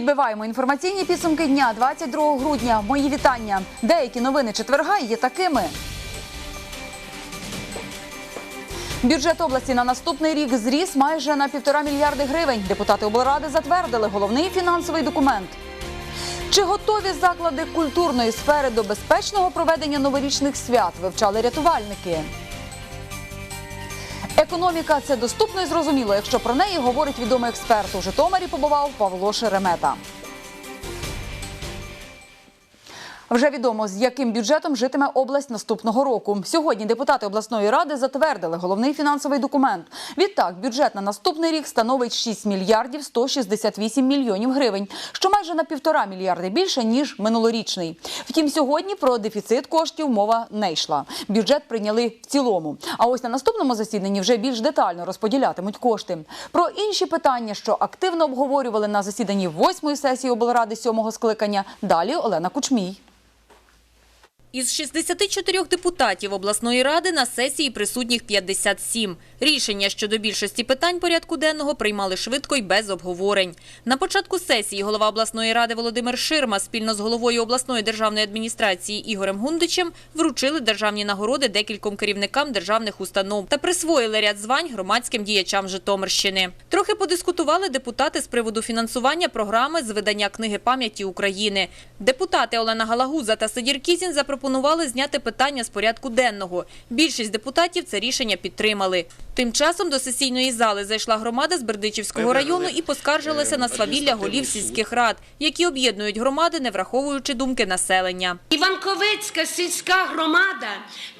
Підбиваємо інформаційні підсумки дня 22 грудня. Мої вітання. Деякі новини четверга є такими. Бюджет області на наступний рік зріс майже на півтора мільярди гривень. Депутати облради затвердили головний фінансовий документ. Чи готові заклади культурної сфери до безпечного проведення новорічних свят? Вивчали рятувальники. Економіка це доступно і зрозуміло, якщо про неї говорить відомий експерт. У Житомирі побував Павло Шеремета. Вже відомо, з яким бюджетом житиме область наступного року. Сьогодні депутати обласної ради затвердили головний фінансовий документ. Відтак, бюджет на наступний рік становить 6 мільярдів 168 мільйонів гривень, що майже на півтора мільярди більше ніж минулорічний. Втім, сьогодні про дефіцит коштів мова не йшла. Бюджет прийняли в цілому. А ось на наступному засіданні вже більш детально розподілятимуть кошти. Про інші питання, що активно обговорювали на засіданні восьмої сесії облради сьомого скликання. Далі Олена Кучмій. Із 64 депутатів обласної ради на сесії присутніх 57. Рішення щодо більшості питань порядку денного приймали швидко і без обговорень. На початку сесії голова обласної ради Володимир Ширма спільно з головою обласної державної адміністрації Ігорем Гундичем вручили державні нагороди декільком керівникам державних установ та присвоїли ряд звань громадським діячам Житомирщини. Трохи подискутували депутати з приводу фінансування програми з видання книги пам'яті України. Депутати Олена Галагуза та Сидір Кізін запропонували зняти питання з порядку денного. Більшість депутатів це рішення підтримали. Тим часом до сесійної зали зайшла громада з Бердичівського району і поскаржилася на свавілля голів сільських рад, які об'єднують громади, не враховуючи думки населення. Іванковецька сільська громада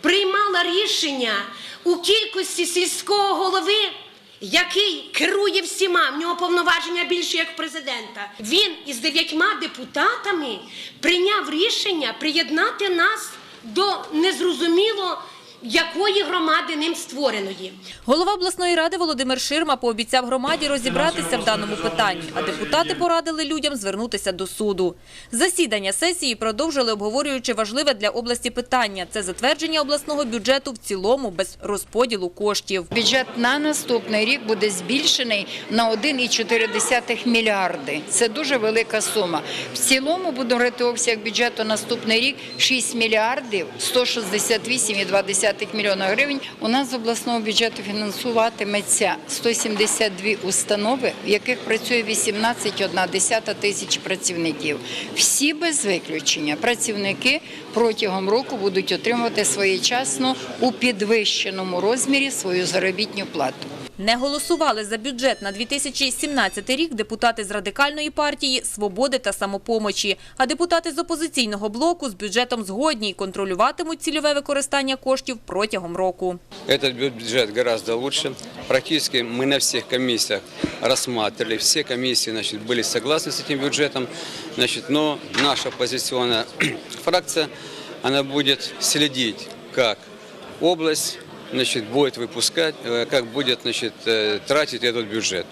приймала рішення у кількості сільського голови, який керує всіма, в нього повноваження більше як президента. Він із дев'ятьма депутатами прийняв рішення приєднати нас до незрозуміло якої громади ним створеної. Голова обласної ради Володимир Ширма пообіцяв громаді розібратися в даному питанні, а депутати порадили людям звернутися до суду. Засідання сесії продовжили обговорюючи важливе для області питання – це затвердження обласного бюджету в цілому без розподілу коштів. Бюджет на наступний рік буде збільшений на 1,4 мільярди. Це дуже велика сума. В цілому буде обсяг бюджету наступний рік 6 мільярдів 168,2 мільйона гривень. У нас з обласного бюджету фінансуватиметься 172 установи, в яких працює 18,1 тисяч працівників. Всі без виключення працівники протягом року будуть отримувати своєчасно у підвищеному розмірі свою заробітну плату. Не голосували за бюджет на 2017 рік депутати з Радикальної партії, Свободи та Самопомочі. А депутати з опозиційного блоку з бюджетом згодні і контролюватимуть цільове використання коштів протягом року. Этот бюджет гораздо лучше. Практически мы на всех комиссиях рассматривали. Все комиссии значит, были согласны с этим бюджетом. Значит, но наша оппозиционная фракция она будет следить, как область значит, будет выпускать, э, как будет значит, э, тратить этот бюджет.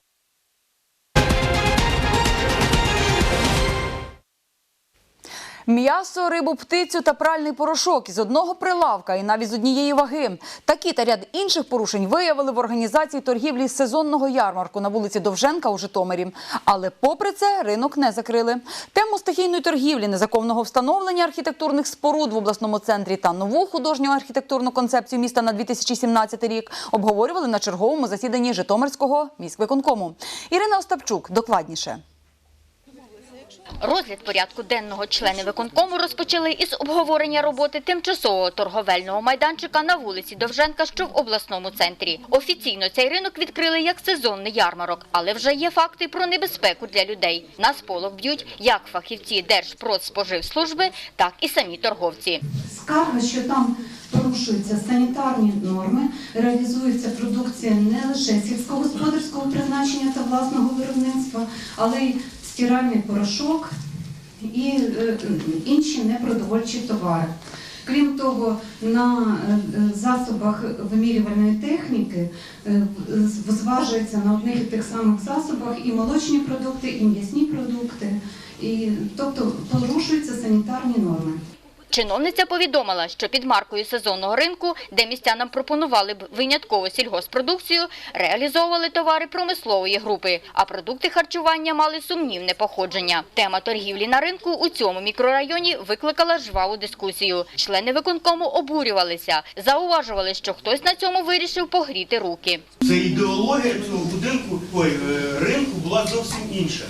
М'ясо, рибу, птицю та пральний порошок із одного прилавка і навіть з однієї ваги. Такі та ряд інших порушень виявили в організації торгівлі сезонного ярмарку на вулиці Довженка у Житомирі. Але попри це ринок не закрили. Тему стихійної торгівлі, незаконного встановлення архітектурних споруд в обласному центрі та нову художню архітектурну концепцію міста на 2017 рік обговорювали на черговому засіданні Житомирського міськвиконкому. Ірина Остапчук докладніше. Розгляд порядку денного члени виконкому розпочали із обговорення роботи тимчасового торговельного майданчика на вулиці Довженка, що в обласному центрі. Офіційно цей ринок відкрили як сезонний ярмарок, але вже є факти про небезпеку для людей. На сполох б'ють як фахівці Держпродспоживслужби, так і самі торговці. Скарга, що там порушуються санітарні норми, реалізується продукція не лише сільськогосподарського призначення та власного виробництва, але й стиральний порошок і е, інші непродовольчі товари. Крім того, на е, засобах вимірювальної техніки зважується на одних і тих самих засобах і молочні продукти, і м'ясні продукти, і, тобто порушуються санітарні норми. Чиновниця повідомила, що під маркою сезонного ринку, де містянам пропонували б винятково сільгоспродукцію, реалізовували товари промислової групи, а продукти харчування мали сумнівне походження. Тема торгівлі на ринку у цьому мікрорайоні викликала жваву дискусію. Члени виконкому обурювалися, зауважували, що хтось на цьому вирішив погріти руки. Це ідеологія цього будинку, е, ринку була зовсім інша.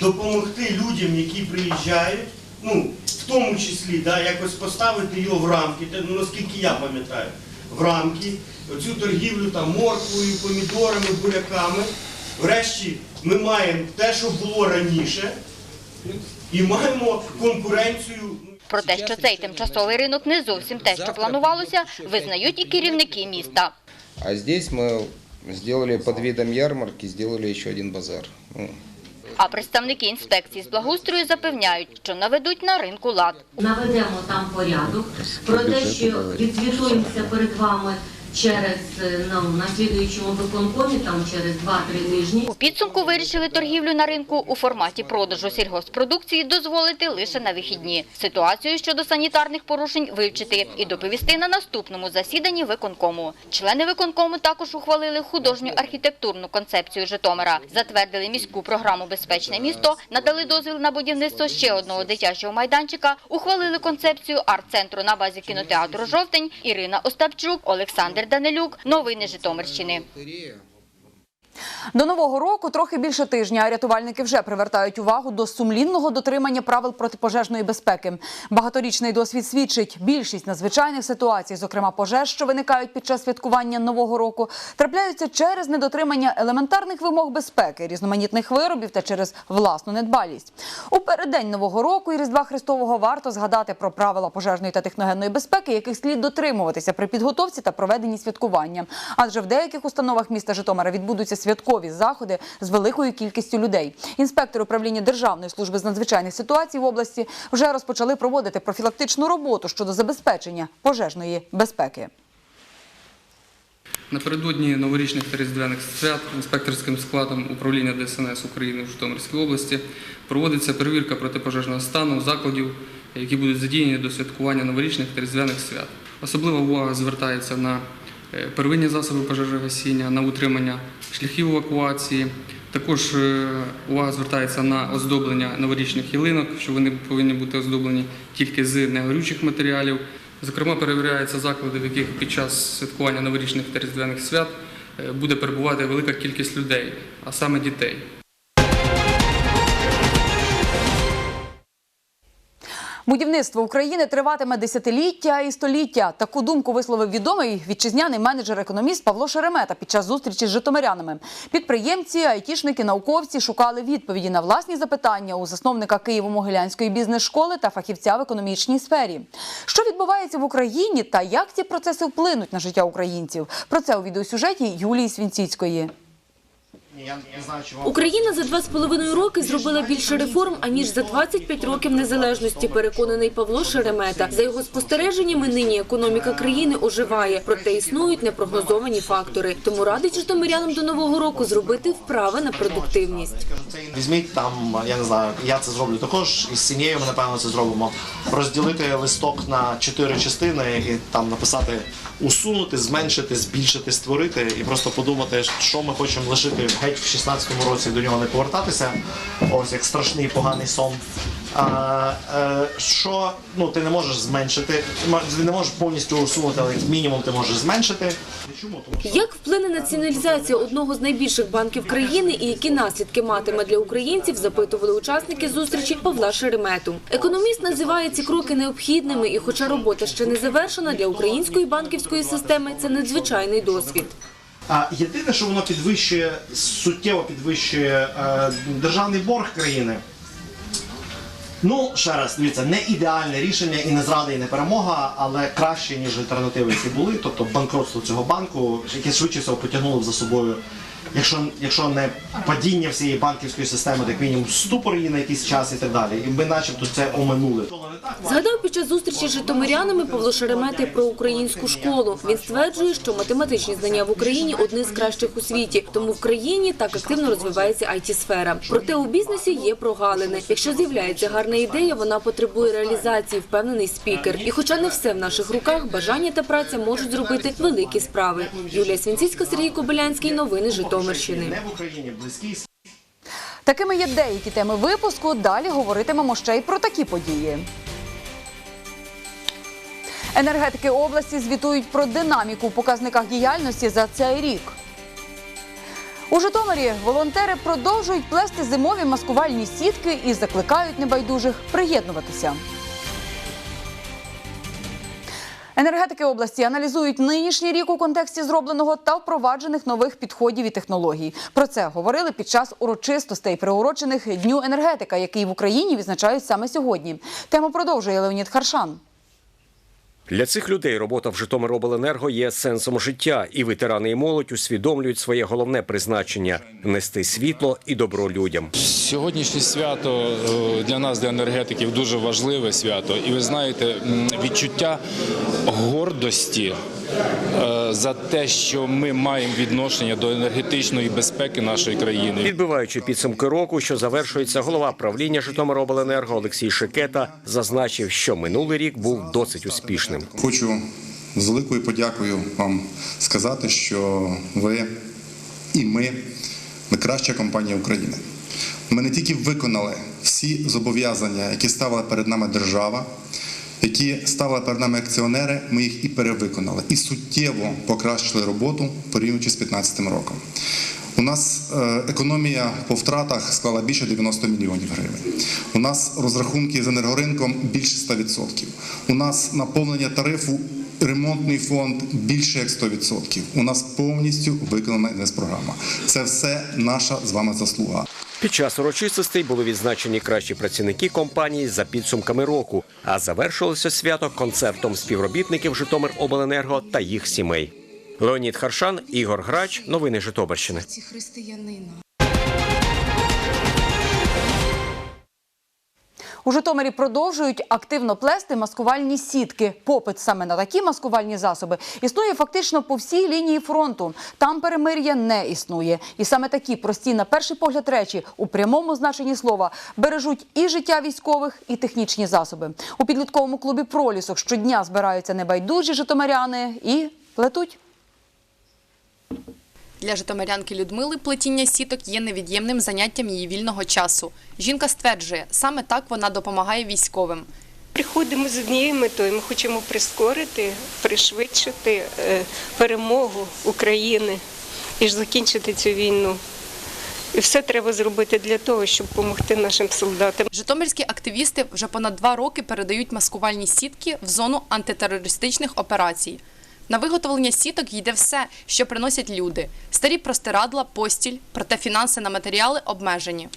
Допомогти людям, які приїжджають, ну, в тому числі, да, якось поставити його в рамки, ну, наскільки я пам'ятаю, в рамки, цю торгівлю там морквою, помідорами, буряками. Врешті ми маємо те, що було раніше, і маємо конкуренцію. Про те, що цей тимчасовий ринок не зовсім те, що планувалося, визнають і керівники міста. А здесь мы сделали под видом ярмарки, сделали еще один базар. А представники інспекції з благоустрою запевняють, що наведуть на ринку лад. наведемо там порядок, про те, що відзвітуємося перед вами через е, ну, на слідуючому виконкомі, там через 2-3 тижні. У підсумку вирішили торгівлю на ринку у форматі продажу сільгоспродукції дозволити лише на вихідні. Ситуацію щодо санітарних порушень вивчити і доповісти на наступному засіданні виконкому. Члени виконкому також ухвалили художню архітектурну концепцію Житомира, затвердили міську програму Безпечне місто, надали дозвіл на будівництво ще одного дитячого майданчика, ухвалили концепцію арт-центру на базі кінотеатру Жовтень. Ірина Остапчук, Олександр Данилюк. Новини Житомирщини. До нового року трохи більше тижня. а Рятувальники вже привертають увагу до сумлінного дотримання правил протипожежної безпеки. Багаторічний досвід свідчить, більшість надзвичайних ситуацій, зокрема пожеж, що виникають під час святкування нового року, трапляються через недотримання елементарних вимог безпеки, різноманітних виробів та через власну недбалість. У переддень нового року і Різдва Христового варто згадати про правила пожежної та техногенної безпеки, яких слід дотримуватися при підготовці та проведенні святкування. Адже в деяких установах міста Житомира відбудуться святкові заходи з великою кількістю людей. Інспектори управління Державної служби з надзвичайних ситуацій в області вже розпочали проводити профілактичну роботу щодо забезпечення пожежної безпеки. Напередодні новорічних та різдвяних свят інспекторським складом управління ДСНС України в Житомирській області проводиться перевірка протипожежного стану закладів, які будуть задіяні до святкування новорічних та різдвяних свят. Особлива увага звертається на первинні засоби пожежогасіння, на утримання шляхів евакуації. Також е, увага звертається на оздоблення новорічних ялинок, що вони повинні бути оздоблені тільки з негорючих матеріалів. Зокрема, перевіряються заклади, в яких під час святкування новорічних та різдвяних свят е, буде перебувати велика кількість людей, а саме дітей. Будівництво України триватиме десятиліття і століття. Таку думку висловив відомий вітчизняний менеджер-економіст Павло Шеремета під час зустрічі з житомирянами. Підприємці, айтішники, науковці шукали відповіді на власні запитання у засновника Києво-Могилянської бізнес-школи та фахівця в економічній сфері. Що відбувається в Україні та як ці процеси вплинуть на життя українців? Про це у відеосюжеті Юлії Свінціцької. Україна за два з половиною роки зробила більше реформ аніж за 25 років незалежності. Переконаний Павло Шеремета. За його спостереженнями, нині економіка країни оживає, проте існують непрогнозовані фактори. Тому радить житомирянам до нового року зробити вправи на продуктивність. Візьміть там, я не знаю, я це зроблю також із сім'єю. Ми напевно це зробимо. Розділити листок на чотири частини і там написати усунути, зменшити, збільшити, створити, і просто подумати, що ми хочемо лишити геть в 16-му році до нього не повертатися. Ось як страшний поганий сон. А, е, що ну ти не можеш зменшити, ти не можеш повністю усунути, але мінімум ти можеш зменшити. Як вплине націоналізація одного з найбільших банків країни і які наслідки матиме для українців, запитували учасники зустрічі Павла Шеремету. Економіст називає ці кроки необхідними, і, хоча робота ще не завершена, для української банківської системи це надзвичайний досвід. А єдине, що воно підвищує, суттєво підвищує е, державний борг країни. Ну, ще раз, дивіться, не ідеальне рішення і не зрада, і не перемога, але краще, ніж альтернативи, які були. Тобто банкротство цього банку, яке швидше всього потягнуло за собою якщо, якщо не падіння всієї банківської системи, то як мінімум ступор її на якийсь час і так далі. І ми начебто це оминули. Згадав під час зустрічі з житомирянами Павло Шеремета про українську школу. Він стверджує, що математичні знання в Україні одні з кращих у світі, тому в країні так активно розвивається it сфера Проте у бізнесі є прогалини. Якщо з'являється гарна ідея, вона потребує реалізації, впевнений спікер. І хоча не все в наших руках, бажання та праця можуть зробити великі справи. Юлія Свінціцька, Сергій Кобилянський. Новини Житомирщини. Не в Україні, близький Такими є деякі теми випуску. Далі говоритимемо ще й про такі події. Енергетики області звітують про динаміку в показниках діяльності за цей рік. У Житомирі волонтери продовжують плести зимові маскувальні сітки і закликають небайдужих приєднуватися. Енергетики області аналізують нинішній рік у контексті зробленого та впроваджених нових підходів і технологій. Про це говорили під час урочистостей, приурочених Дню енергетика, який в Україні відзначають саме сьогодні. Тему продовжує Леонід Харшан. Для цих людей робота в Житомиробленерго є сенсом життя, і ветерани і молодь усвідомлюють своє головне призначення нести світло і добро людям. Сьогоднішнє свято е, для нас, для енергетиків, дуже важливе свято. І ви знаєте, відчуття гордості е, за те, що ми маємо відношення до енергетичної безпеки нашої країни. Підбиваючи підсумки року, що завершується, голова правління Житомиробленерго Олексій Шикета зазначив, що минулий рік був досить успішним. Хочу з великою подякою вам сказати, що ви і ми найкраща компанія України. Ми не тільки виконали всі зобов'язання, які ставила перед нами держава, які ставили перед нами акціонери, ми їх і перевиконали, і суттєво покращили роботу порівнюючи з 2015 роком. У нас е, економія по втратах склала більше 90 мільйонів гривень. У нас розрахунки з енергоринком більше 100%. У нас наповнення тарифу ремонтний фонд більше як 100%. У нас повністю виконана інвестпрограма. Це все наша з вами заслуга. Під час урочистостей були відзначені кращі працівники компанії за підсумками року. А завершилося свято концертом співробітників Житомиробленерго та їх сімей. Леонід Харшан, Ігор Грач. Новини Житомирщини. У Житомирі продовжують активно плести маскувальні сітки. Попит саме на такі маскувальні засоби існує фактично по всій лінії фронту. Там перемир'я не існує. І саме такі прості на перший погляд речі у прямому значенні слова бережуть і життя військових, і технічні засоби. У підлітковому клубі пролісок щодня збираються небайдужі житомиряни і плетуть. Для житомирянки Людмили плетіння сіток є невід'ємним заняттям її вільного часу. Жінка стверджує, саме так вона допомагає військовим. Приходимо з однією метою. Ми хочемо прискорити, пришвидшити е, перемогу України і ж закінчити цю війну. І все треба зробити для того, щоб допомогти нашим солдатам. Житомирські активісти вже понад два роки передають маскувальні сітки в зону антитерористичних операцій. На виготовлення сіток йде все, що приносять люди: старі простирадла, постіль, проте фінанси на матеріали обмежені.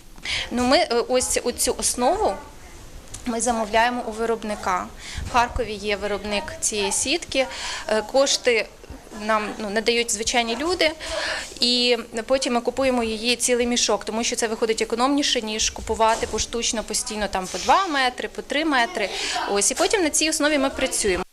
Ну, ми е, ось цю основу ми замовляємо у виробника. В Харкові є виробник цієї сітки. Е, Кошти нам ну, не дають звичайні люди, і потім ми купуємо її цілий мішок, тому що це виходить економніше, ніж купувати поштучно постійно там по 2 метри, по 3 метри. Ось і потім на цій основі ми працюємо.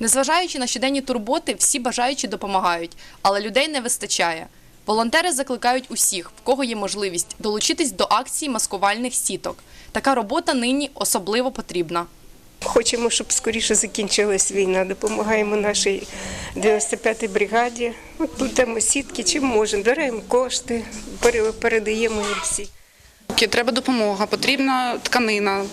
Незважаючи на щоденні турботи, всі бажаючі допомагають, але людей не вистачає. Волонтери закликають усіх, в кого є можливість, долучитись до акції маскувальних сіток. Така робота нині особливо потрібна. Хочемо, щоб скоріше закінчилась війна. Допомагаємо нашій 95-й бригаді. От плетемо сітки, чим можемо, беремо кошти, передаємо їм всі. Треба допомога, потрібна тканина,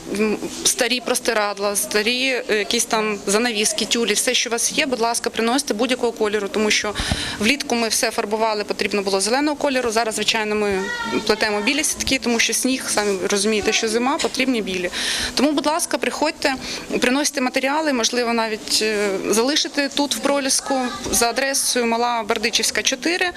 старі простирадла, старі е, якісь там занавіски, тюлі, все, що у вас є, будь ласка, приносите будь-якого кольору, тому що влітку ми все фарбували, потрібно було зеленого кольору. Зараз, звичайно, ми плетемо білі сітки, тому що сніг, самі розумієте, що зима, потрібні білі. Тому, будь ласка, приходьте, приносите матеріали, можливо, навіть е, залишити тут в проліску за адресою Мала Бердичівська, 4.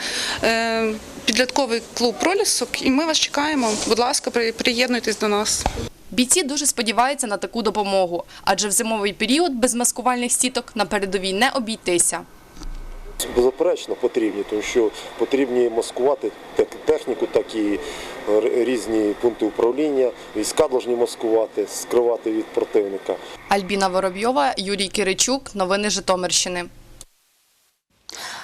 Е, Підлітковий клуб пролісок, і ми вас чекаємо. Будь ласка, при- приєднуйтесь до нас. Бійці дуже сподіваються на таку допомогу, адже в зимовий період без маскувальних сіток на передовій не обійтися. Беззаперечно потрібні, тому що потрібні маскувати як техніку, так і різні пункти управління. Війська повинні маскувати, скривати від противника. Альбіна Воробйова, Юрій Киричук. Новини Житомирщини.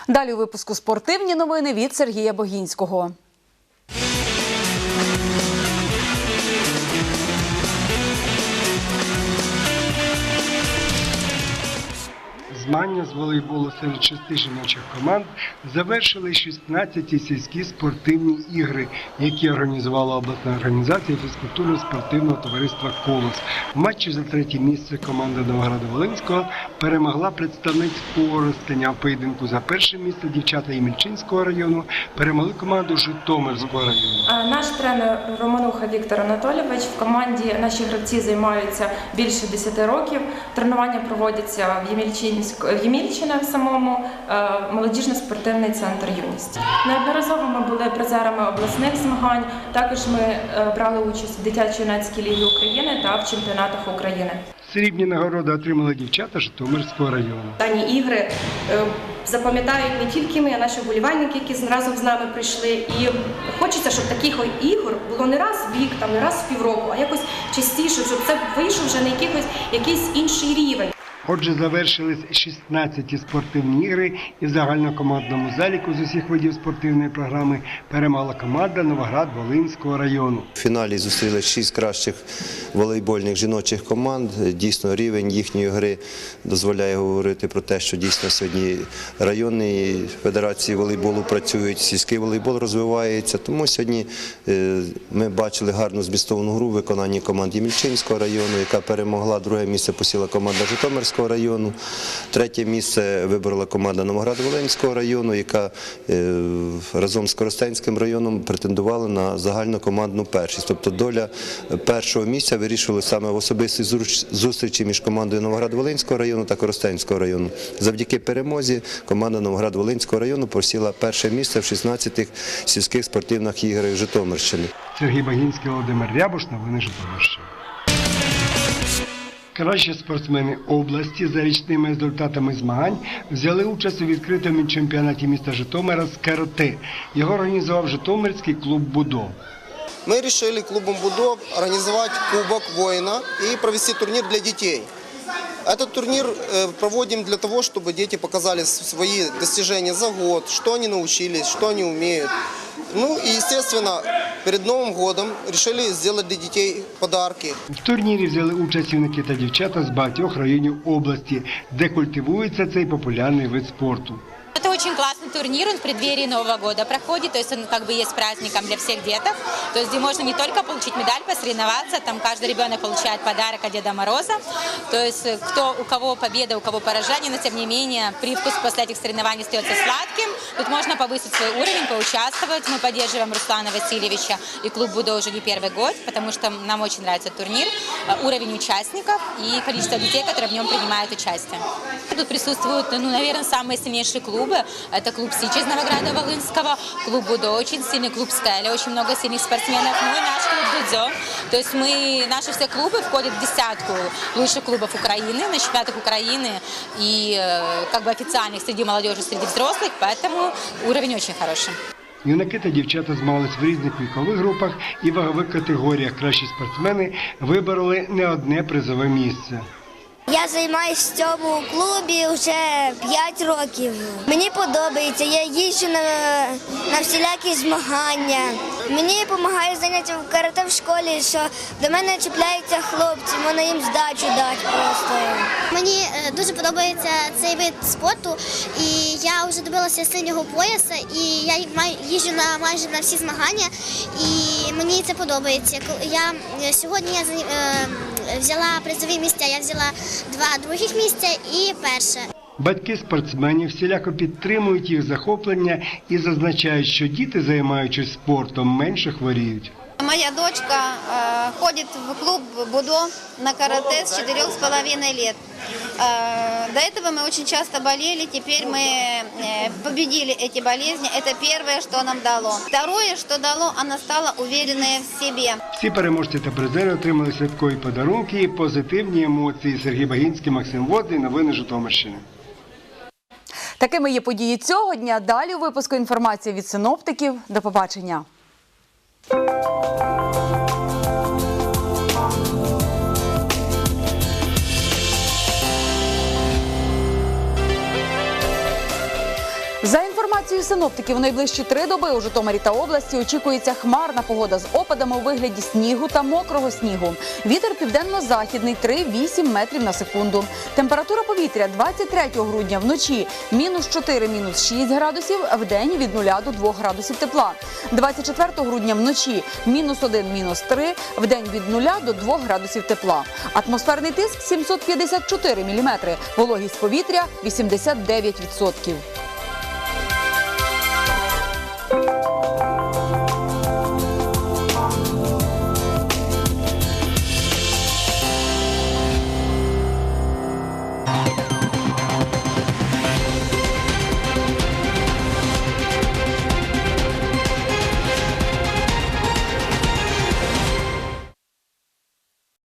Далі у випуску спортивні новини від Сергія Богінського. Змагання з волейболу серед шести жіночих команд завершили 16-ті сільські спортивні ігри, які організувала обласна організація фізкультурно-спортивного товариства Колос. В матчі за третє місце команда Новограда Волинського перемогла представниць Коростеня. В поєдинку за перше місце дівчата Ємельчинського району перемогли команду Житомирського району. Наш тренер Романуха Віктор Анатолійович в команді наші гравці займаються більше 10 років. Тренування проводяться в Ємільчинськ в Ємільчине в самому е, молодіжно-спортивний центр юність. Неодноразово ми були призерами обласних змагань. Також ми е, брали участь в дитячо-юнацькій лігі України та в чемпіонатах України. Срібні нагороди отримали дівчата Житомирського району. Дані ігри е, запам'ятають не тільки ми, а наші вболівальники, які разом з нами прийшли. І хочеться, щоб таких ігор було не раз в рік, там не раз в півроку, а якось частіше, щоб це вийшов вже на якихось якийсь інший рівень. Отже, завершились 16 спортивні ігри і в загальнокомандному заліку з усіх видів спортивної програми перемогла команда Новоград Волинського району. В фіналі зустріли шість кращих волейбольних жіночих команд. Дійсно, рівень їхньої гри дозволяє говорити про те, що дійсно сьогодні районні федерації волейболу працюють, сільський волейбол розвивається. Тому сьогодні е, ми бачили гарну змістовну гру в виконанні команд Ємільчинського району, яка перемогла. Друге місце посіла команда Житомирського району. Третє місце виборола команда Новоград-Волинського району, яка е, разом з Коростенським районом претендувала на загальнокомандну першість. Тобто доля першого місця вирішувалася саме в особистій зустрічі між командою Новоград-Волинського району та Коростенського району. Завдяки перемозі команда Новоград-Волинського району посіла перше місце в 16 сільських спортивних іграх Житомирщини. Сергій Багінський, Володимир Рябуш, новини Житомирщини. Кращі спортсмени області за річними результатами змагань взяли участь у відкритому чемпіонаті міста Житомира з карате. Його організував Житомирський клуб Будо. Мы решили клубом Будо организовать Кубок воина и провести турнир для детей. Этот турнир э, проводим для того, чтобы дети показали с- свои достижения за год, что они научились, что они умеют. Ну и, естественно, перед Новым годом решили сделать для детей подарки. В турнірі взяли участь юнаки та дівчата з багатьох районів області, де культивується цей популярний вид спорту. Очень классный турнир, он в преддверии Нового года проходит, то есть он как бы есть праздником для всех деток, то есть где можно не только получить медаль, посоревноваться, там каждый ребенок получает подарок от Деда Мороза, то есть э, кто, у кого победа, у кого поражение, но тем не менее привкус после этих соревнований остается сладким, тут можно повысить свой уровень, поучаствовать, мы поддерживаем Руслана Васильевича и клуб Будо уже не первый год, потому что нам очень нравится турнир, э, уровень участников и количество детей, которые в нем принимают участие. Тут присутствуют, ну, наверное, самые сильнейшие клубы. Это клуб Сич из Новограда-Волынского, клуб Будо очень сильный, клуб Скайли, очень много сильных спортсменов, ну и наш клуб Дудзо. То есть мы, наши все клубы входят в десятку лучших клубов Украины, на чемпионатах Украины и э, как бы официальных среди молодежи, среди взрослых, поэтому уровень очень хороший. Юнаки та дівчата змагались в різних вікових групах і вагових категоріях. Кращі спортсмени вибороли не одне призове місце. Я займаюся в цьому клубі вже 5 років. Мені подобається, я їжджу на, на всілякі змагання. Мені допомагає заняття в карате в школі, що до мене чіпляються хлопці, можна їм здачу дати просто. Мені е, дуже подобається цей вид спорту, і я вже добилася синього пояса, і я їжджу на майже на всі змагання, і мені це подобається. Я е, сьогодні я е, взяла призові місця, я взяла два других місця і перше. Батьки спортсменів всіляко підтримують їх захоплення і зазначають, що діти, займаючись спортом, менше хворіють. Моя дочка э, ходит в клуб Будо на карате с четырех с половиной лет. Э, до этого мы очень часто болели, теперь мы э, победили эти болезни. Это первое, что нам дало. Второе, что дало, она стала уверенная в себе. Всі переможці та призери отримали святкові подарунки і позитивні емоції. Сергій Багінський, Максим Водний, новини Житомирщини. Такими є події цього дня. Далі у випуску інформація від синоптиків. До побачення. you За інформацією синоптиків, найближчі три доби у Житомирі та області очікується хмарна погода з опадами у вигляді снігу та мокрого снігу. Вітер південно-західний 3-8 метрів на секунду. Температура повітря 23 грудня вночі мінус 4, мінус 6 градусів, в день від 0 до 2 градусів тепла. 24 грудня вночі мінус 1, мінус 3, в день від 0 до 2 градусів тепла. Атмосферний тиск 754 міліметри, вологість повітря 89%.